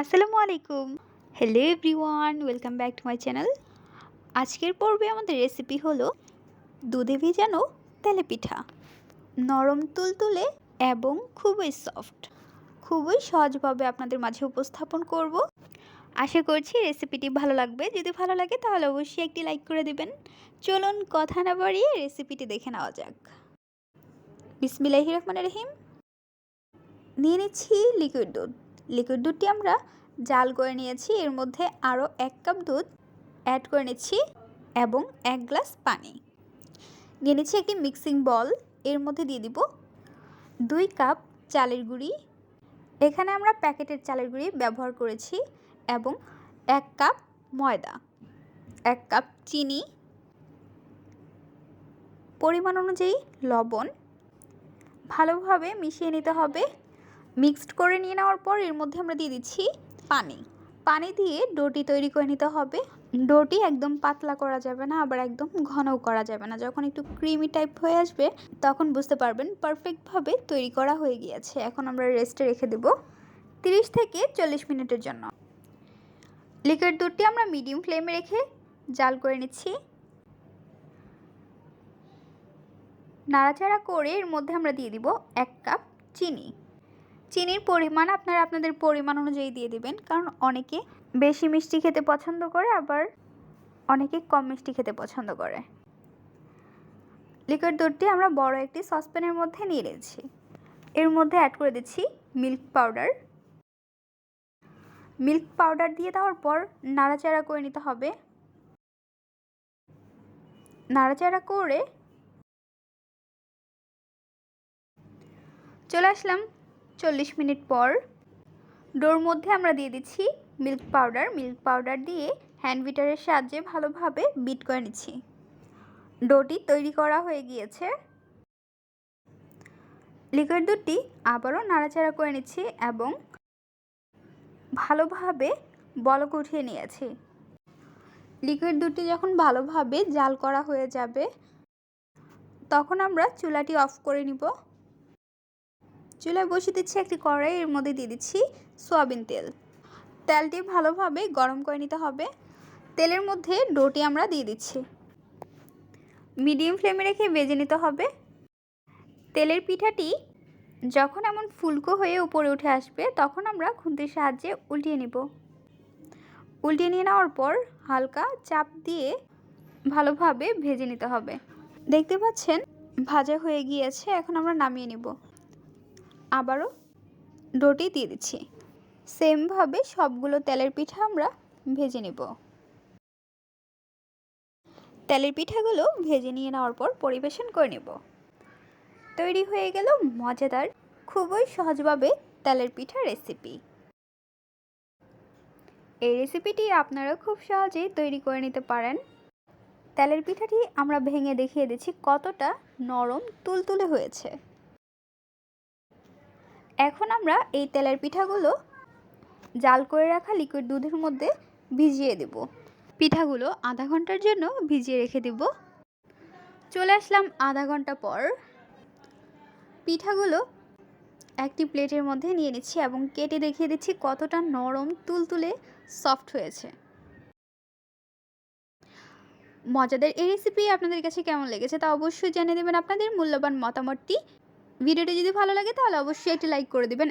আসসালামু আলাইকুম। Hello everyone welcome back to my channel আজকের পর্বে আমাদের রেসিপি হলো দুধে ভেজানো তেলে পিঠা নরম তুলতুলে এবং খুবই সফট খুবই সহজভাবে আপনাদের মাঝে উপস্থাপন করব। আশা করছি রেসিপিটি ভালো লাগবে। যদি ভালো লাগে তাহলে অবশ্যই একটি লাইক করে দেবেন। চলুন কথা না বাড়িয়ে রেসিপিটি দেখে নেওয়া যাক। বিসমিল্লাহি রহমান রহিম। নিয়ে নিচ্ছি লিকুইড দুধ। লিকুইড দুধটি আমরা জাল করে নিয়েছি। এর মধ্যে আরও এক কাপ দুধ অ্যাড করে নিচ্ছি এবং এক গ্লাস পানি। নিয়ে নিচ্ছি একটি মিক্সিং বল। এর মধ্যে দিয়ে দিব দুই কাপ চালের গুঁড়ি। এখানে আমরা প্যাকেটের চালের গুঁড়ি ব্যবহার করেছি এবং এক কাপ ময়দা, এক কাপ চিনি। পরিমাণ অনুযায়ী লবণ। ভালোভাবে মিশিয়ে নিতে হবে। মিক্সড করে নিয়ে নেওয়ার পর এর মধ্যে আমরা দিয়ে দিচ্ছি পানি। পানি দিয়ে ডোটি তৈরি করে নিতে হবে। ডোটি একদম পাতলা করা যাবে না, আবার একদম ঘনও করা যাবে না। যখন একটু ক্রিমি টাইপ হয়ে আসবে, তখন বুঝতে পারবেন পারফেক্টভাবে তৈরি করা হয়ে গিয়েছে। এখন আমরা রেস্টে রেখে দেব তিরিশ থেকে চল্লিশ মিনিটের জন্য। লিকুইড দুধটি আমরা মিডিয়াম ফ্লেমে রেখে জাল করে নিচ্ছি। নাড়াচাড়া করে এর মধ্যে আমরা দিয়ে দিব এক কাপ চিনি। চিনির পরিমাণ আপনারা আপনাদের পরিমাণ অনুযায়ী দিয়ে দিবেন। কারণ অনেকে বেশি মিষ্টি খেতে পছন্দ করে, আবার অনেকে কম মিষ্টি খেতে পছন্দ করে। লিকুইড দুধটি আমরা বড় একটি সসপ্যানের মধ্যে নিয়ে নিয়েছি। এর মধ্যে অ্যাড করে দিচ্ছি মিল্ক পাউডার মিল্ক পাউডার দিয়ে দেওয়ার পর নাড়াচাড়া করে নিতে হবে। নাড়াচাড়া করে চলে আসলাম চল্লিশ মিনিট পর ডোর মধ্যে আমরা দিয়ে দিচ্ছি মিল্ক পাউডার। মিল্ক পাউডার দিয়ে হ্যান্ড বিটারের সাহায্যে ভালোভাবে বিট করে নিচ্ছি। ডোটি তৈরি করা হয়ে গিয়েছে। লিকুইড দুধটি আবারও নাড়াচাড়া করে নিচ্ছি এবং ভালোভাবে বলক উঠিয়ে নিয়েছি। লিকুইড দুধটি যখন ভালোভাবে জাল করা হয়ে যাবে, তখন আমরা চুলাটি অফ করে নিব। চুলায় বসিয়ে দিচ্ছি একটি কড়াই, এর মধ্যে দিয়ে দিচ্ছি সোয়াবিন তেল। তেলটি ভালোভাবে গরম করে নিতে হবে। তেলের মধ্যে ডোটি আমরা দিয়ে দিচ্ছি। মিডিয়াম ফ্লেমে রেখে ভেজে নিতে হবে। তেলের পিঠাটি যখন এমন ফুলকো হয়ে উপরে উঠে আসবে, তখন আমরা খুন্তির সাহায্যে উল্টিয়ে নিব। উল্টিয়ে নিয়ে নেওয়ার পর হালকা চাপ দিয়ে ভালোভাবে ভেজে নিতে হবে। দেখতে পাচ্ছেন, ভাজা হয়ে গিয়েছে, এখন আমরা নামিয়ে নিব। আবারও ডোটি দিয়ে দিচ্ছি। সেমভাবে সবগুলো তেলের পিঠা আমরা ভেজে নেব। তেলের পিঠাগুলো ভেজে নিয়ে নেওয়ার পর পরিবেশন করে নেব। তৈরি হয়ে গেল মজাদার, খুবই সহজভাবে তেলের পিঠা রেসিপি এই রেসিপিটি আপনারা খুব সহজেই তৈরি করে নিতে পারেন। তেলের পিঠাটি আমরা ভেঙে দেখিয়ে দিচ্ছি কতটা নরম, তুলতুলে হয়েছে। এখন আমরা এই তেলের পিঠাগুলো জাল করে রাখা লিকুইড দুধের মধ্যে ভিজিয়ে দেব। পিঠাগুলো আধা ঘণ্টার জন্য ভিজিয়ে রেখে দেব। চলে আসলাম আধা ঘণ্টা পর। পিঠাগুলো একটি প্লেটের মধ্যে নিয়ে নিচ্ছি এবং কেটে দেখিয়ে দিচ্ছি কতটা নরম, তুলতুলে সফট হয়েছে। মজাদার এই রেসিপি আপনাদের কাছে কেমন লেগেছে তা অবশ্যই জানিয়ে দেবেন। আপনাদের মূল্যবান মতামতটি ভিডিওটি যদি ভালো লাগে তাহলে অবশ্যই একটি লাইক করে দেবেন।